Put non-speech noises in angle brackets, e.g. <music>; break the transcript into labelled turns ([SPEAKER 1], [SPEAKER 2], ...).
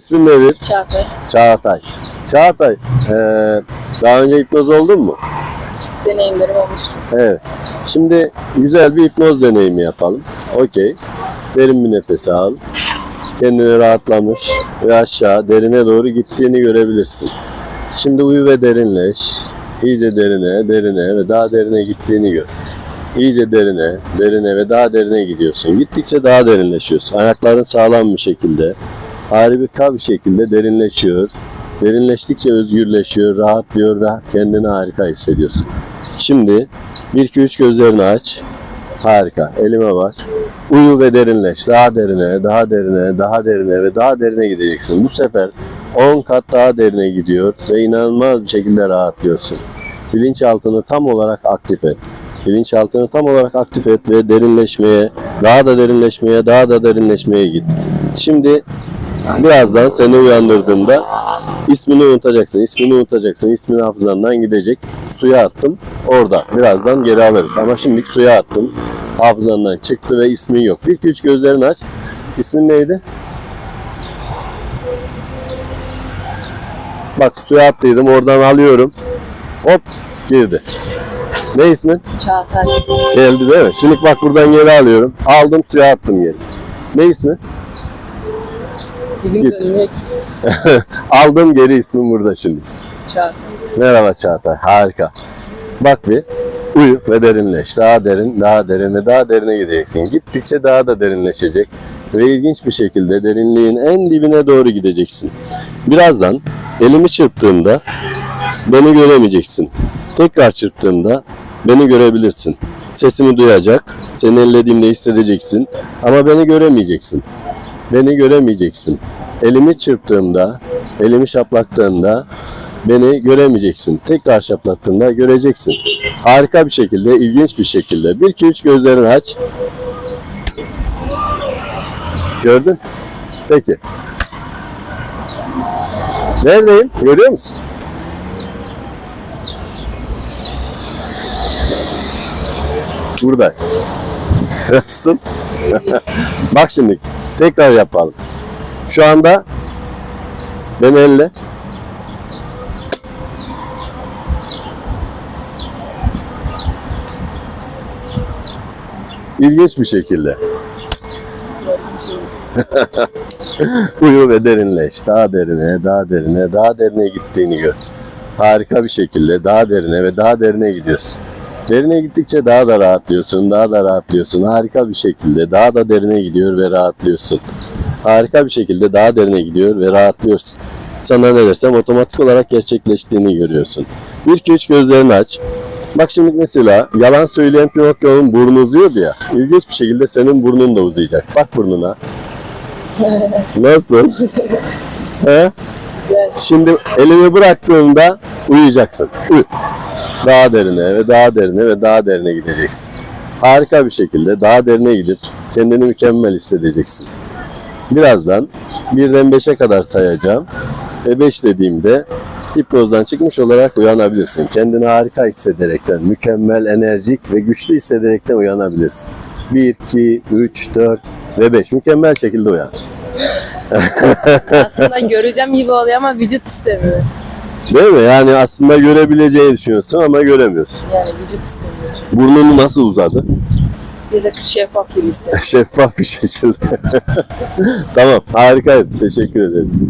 [SPEAKER 1] İsmin nedir?
[SPEAKER 2] Çağatay.
[SPEAKER 1] Çağatay. Çağatay, eee, daha önce hipnoz oldun mu?
[SPEAKER 2] Deneyimlerim olmuş.
[SPEAKER 1] Evet. Şimdi güzel bir hipnoz deneyimi yapalım. Okey. Derin bir nefes al. Kendini rahatlamış ve aşağı derine doğru gittiğini görebilirsin. Şimdi uyu ve derinleş. İyice derine, derine ve daha derine gittiğini gör. İyice derine, derine ve daha derine gidiyorsun. Gittikçe daha derinleşiyorsun. Ayakların sağlam bir şekilde, harika bir şekilde derinleşiyor. Derinleştikçe özgürleşiyor, rahatlıyor ve kendini harika hissediyorsun. Şimdi 1-2-3 gözlerini aç. Harika. Elime bak. Uyu ve derinleş. Daha derine, daha derine, daha derine ve daha derine gideceksin. Bu sefer 10 kat daha derine gidiyor ve inanılmaz bir şekilde rahatlıyorsun. Bilinçaltını tam olarak aktif et. Bilinçaltını tam olarak aktif et ve derinleşmeye, daha da derinleşmeye, daha da derinleşmeye git. Şimdi birazdan seni uyandırdığımda ismini unutacaksın, ismini unutacaksın, ismin hafızandan gidecek. Suya attım, orada. Birazdan geri alırız. Ama şimdilik suya attım. Hafızandan çıktı ve ismin yok. Bir iki üç gözlerini aç. İsmin neydi? Bak suya attıydım, oradan alıyorum. Hop, girdi. Ne ismin?
[SPEAKER 2] Çağatay.
[SPEAKER 1] Geldi değil mi? Şimdi bak buradan geri alıyorum. Aldım suya attım geri. Ne ismi?
[SPEAKER 2] Dilim
[SPEAKER 1] Git.
[SPEAKER 2] dönmek. <laughs>
[SPEAKER 1] Aldım geri ismim burada şimdi.
[SPEAKER 2] Çağatay.
[SPEAKER 1] Merhaba Çağatay. Harika. Bak bir. Uyu ve derinleş. Daha derin, daha derin ve daha derine gideceksin. Gittikçe daha da derinleşecek. Ve ilginç bir şekilde derinliğin en dibine doğru gideceksin. Birazdan elimi çırptığımda beni göremeyeceksin. Tekrar çırptığımda beni görebilirsin. Sesimi duyacak, seni ellediğimde hissedeceksin ama beni göremeyeceksin. Beni göremeyeceksin. Elimi çırptığımda, elimi şaplattığımda beni göremeyeceksin. Tekrar şaplattığında göreceksin. Harika bir şekilde, ilginç bir şekilde. Bir iki üç gözlerini aç. Gördün? Peki. Neredeyim? Görüyor musun? Burada. <laughs> Nasılsın? <laughs> Bak şimdi tekrar yapalım. Şu anda beni elle. İlginç bir şekilde. <laughs> Uyu ve derinleş. Daha derine, daha derine, daha derine gittiğini gör. Harika bir şekilde daha derine ve daha derine gidiyorsun. Derine gittikçe daha da rahatlıyorsun, daha da rahatlıyorsun. Harika bir şekilde daha da derine gidiyor ve rahatlıyorsun. Harika bir şekilde daha derine gidiyor ve rahatlıyorsun. Sana ne dersem otomatik olarak gerçekleştiğini görüyorsun. Bir iki üç gözlerini aç. Bak şimdi mesela yalan söyleyen Pinokyo'nun burnu uzuyordu ya. İlginç bir şekilde senin burnun da uzayacak. Bak burnuna. <laughs> Nasıl? He?
[SPEAKER 2] Güzel.
[SPEAKER 1] Şimdi elimi bıraktığımda uyuyacaksın. Uyu. Daha derine ve daha derine ve daha derine gideceksin. Harika bir şekilde daha derine gidip kendini mükemmel hissedeceksin. Birazdan birden beşe kadar sayacağım. Ve beş dediğimde hipnozdan çıkmış olarak uyanabilirsin. Kendini harika hissederekten, mükemmel, enerjik ve güçlü hissederekten uyanabilirsin. 1, 2, 3, 4 ve 5. Mükemmel şekilde uyan. <laughs>
[SPEAKER 2] Aslında göreceğim gibi oluyor ama vücut istemiyor.
[SPEAKER 1] Değil mi? Yani aslında görebileceğini düşünüyorsun ama göremiyorsun.
[SPEAKER 2] Yani vücut istemiyor.
[SPEAKER 1] Burnunu nasıl uzadı?
[SPEAKER 2] Bir de şeffaf gibi hissediyor. <laughs>
[SPEAKER 1] Şeffaf bir şekilde. <laughs> tamam, harikaydı. Teşekkür ederiz.